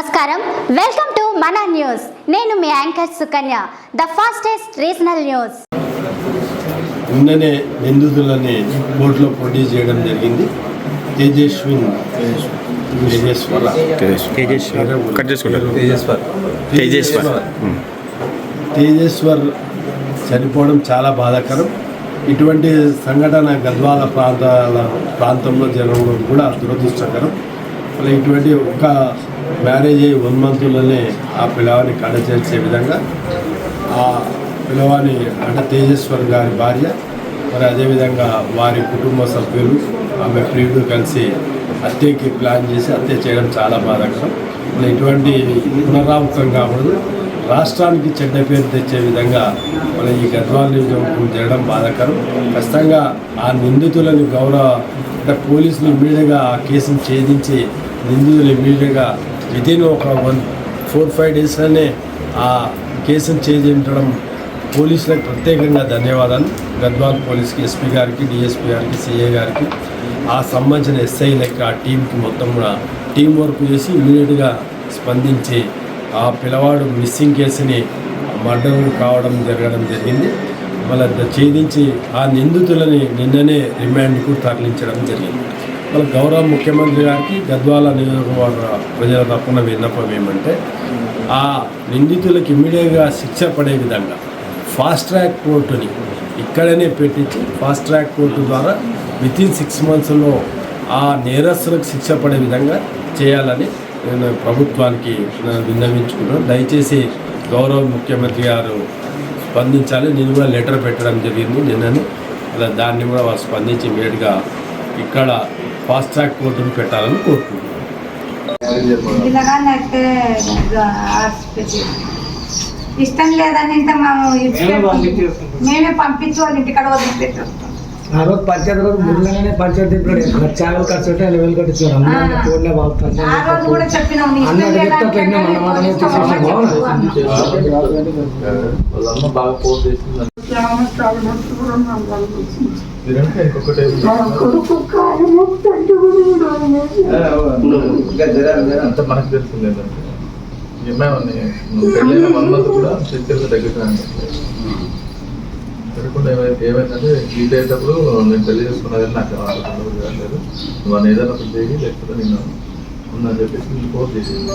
నమస్కారం. Welcome to మన news నేను మీ anchor Sukanya the fastest regional news నిన్ననే నిందితులని కోర్టులో ప్రొడ్యూస్ చేయడం జరిగింది. తేజస్విన్ తేజస్వర. తేజస్వర్. తేజేశ్వర్ ఉమ్. తేజేశ్వర్ చనిపోవడం చాలా బాధాకరం. ఇటువంటి సంఘటన గద్వాల ప్రాంతాల ప్రాంతంలో జరగడం కూడా దురదృష్టకరం. మళ్ళీ ఇటువంటి ఒక మ్యారేజ్ అయ్యి వన్ మంత్లోనే ఆ పిల్లవాడిని కడ చేర్చే విధంగా ఆ పిల్లవాడిని అంటే తేజేశ్వర్ గారి భార్య మరి అదేవిధంగా వారి కుటుంబ సభ్యులు ఆమె ప్రియుడు కలిసి హత్యకి ప్లాన్ చేసి హత్య చేయడం చాలా బాధాకరం. ఇటువంటి పునరావృతం కాకూడదు రాష్ట్రానికి చెడ్డ పేరు తెచ్చే విధంగా మన ఈ గద్వాల నియోజకవర్గం జరగడం బాధాకరం. ఖచ్చితంగా ఆ నిందితులను గౌరవ అంటే పోలీసులు ఇమీడియట్గా ఆ కేసును ఛేదించి నిందితులు ఇమీడియట్గా విదిన్ ఒక వన్ ఫోర్ ఫైవ్ డేస్లోనే ఆ కేసును ఛేదించడం పోలీసులకు ప్రత్యేకంగా ధన్యవాదాలు. గద్వాల్ పోలీస్కి ఎస్పీ గారికి డిఎస్పీ గారికి సిఏ గారికి ఆ సంబంధించిన ఎస్ఐలకి ఆ టీంకి మొత్తం కూడా టీం వర్క్ చేసి ఇమీడియట్గా స్పందించి ఆ పిల్లవాడు మిస్సింగ్ కేసుని మర్డర్ కావడం జరగడం జరిగింది. వాళ్ళ ఛేదించి ఆ నిందితులని నిన్ననే రిమాండ్కు తరలించడం జరిగింది. వాళ్ళ గౌరవ ముఖ్యమంత్రి గారికి గద్వాల నియోజకవర్గ ప్రజల తప్పున విన్నపం ఏమంటే ఆ నిందితులకు ఇమ్మీడియట్గా శిక్ష పడే విధంగా ఫాస్ట్ ట్రాక్ కోర్టుని ఇక్కడనే పెట్టించి ఫాస్ట్ ట్రాక్ కోర్టు ద్వారా విత్ ఇన్ సిక్స్ మంత్స్లో ఆ నేరస్తులకు శిక్ష పడే విధంగా చేయాలని నేను ప్రభుత్వానికి నేను విన్నవించుకున్నాను దయచేసి గౌరవ ముఖ్యమంత్రి గారు స్పందించాలి. నేను కూడా లెటర్ పెట్టడం జరిగింది. నిన్నని. అలా దాన్ని కూడా వారు స్పందించి ఇమీడియట్గా ఇక్కడ ఫాస్ట్ ట్రాక్ కోర్టును పెట్టాలని కోరుకుంటున్నాను. హాస్పిటల్ ఇష్టం లేదని ఇంత మేము మేమే పంపించి వాళ్ళ ఇంటికాడ వదిలిపెట్టేస్తాం ఆ రోజు పంచాయతీ రోజు ముందుగానే పంచాయతీ ఇప్పుడు ఛానల్ ఖర్చు కట్టించారు ఫోన్లే అన్న చెప్తా మన మాటనే తీసేసాం బాగా ఫోన్ చేసింది. మీరంటే ఇంకొకటి అంత మనకు తెలుస్తుంది ఏంటంటే ఏమేమని నువ్వు పెళ్ళైన వన్ మంత్ కూడా చక్కెర తగ్గుతున్నాను తిరగకుండా ఏమైతే ఏమైందంటే హీట్ అయ్యేటప్పుడు నేను పెళ్ళి నాకు లేదు నువ్వు ఏదైనా ఒకటి చేయి లేకపోతే నేను ఉన్నా చెప్పేసి నేను ఫోన్ చేసింది.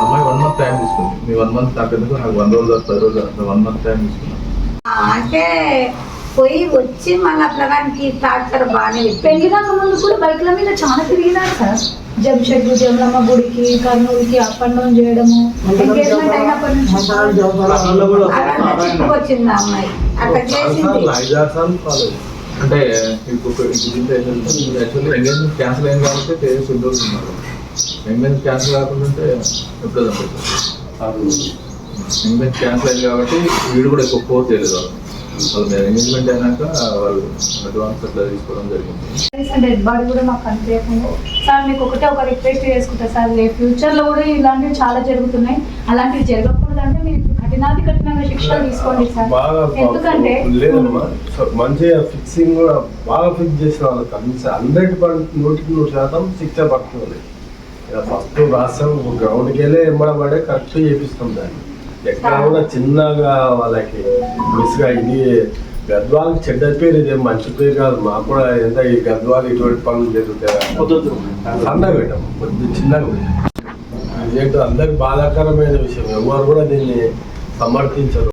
అమ్మాయి వన్ మంత్ టైం తీసుకుంది. మీ వన్ మంత్ నాకు ఎందుకు? నాకు వన్ రోజు పది రోజులు అట్లా వన్ మంత్ టైం తీసుకున్నాను అంటే పోయి వచ్చి మళ్ళీ పిల్లగానికి టార్చర్ బాగానే. పెళ్ళి ముందు కూడా బైక్ల మీద చాలా తిరిగినారు సార్. జంషెడ్ జమలమ్మ గుడికి కర్నూలుకి అప్ అండ్ డౌన్ చేయడము ఎంగేజ్మెంట్ అయినప్పటి నుంచి. ఆ అమ్మాయి. అట్లా చేసింది. అంటే ఇప్పుడు యాక్చువల్లీ ఎంగేజ్మెంట్ క్యాన్సిల్ అయింది కాబట్టి ఇండోర్స్ ఉన్నారు. ఎంగేజ్మెంట్ క్యాన్సిల్ కాకుండా ఎప్పుడు ఎంగేజ్మెంట్ క్యాన్సిల్ అయింది కాబట్టి వీడు కూడా ఎక్కువ ఫోర్ చేయలేదు. వాళ్ళు వాళ్ళు ఎంగేజ్మెంట్ అయినాక వాళ్ళు అడ్వాన్స్ అట్లా తీసుకోవడం జరిగింది. డెడ్ బాడీ కూడా మాకు కనిపించకుండా సార్ మీకు ఒకటే ఒక రిక్వెస్ట్ చేసుకుంటా సార్ ఫ్యూచర్లో కూడా ఇలాంటివి చాలా జరుగుతున్నాయి. అలాంటివి జరగకూడదు అంటే మీరు కఠినాది కఠినంగా శిక్షలు తీసుకోండి సార్. బాగా ఎందుకంటే లేదమ్మా సో మంచిగా ఫిక్సింగ్ బాగా ఫిక్స్ చేసిన వాళ్ళకి కనీసం హండ్రెడ్ పర్సెంట్ నూటికి నూరు శాతం శిక్ష పడుతుంది ఫస్ట్ రాష్ట్రం గ్రౌండ్కి వెళ్ళి ఎంబడబడే కరెక్ట్ చేపిస్తాం దాన్ని. ఎక్కడ కూడా చిన్నగా వాళ్ళకి మిస్గా ఇది గద్వాలకి చెడ్డ పేరు ఇదే మంచి పేరు కాదు. మాకు కూడా ఎంత ఈ గద్వాలు ఇటువంటి పనులు జరుగుతాయి. సన్నగా పెట్టాం. కొద్దిగా చిన్నగా పెట్టాం. అందరికి బాధాకరమైన విషయం. ఎవరు కూడా దీన్ని సమర్థించరు.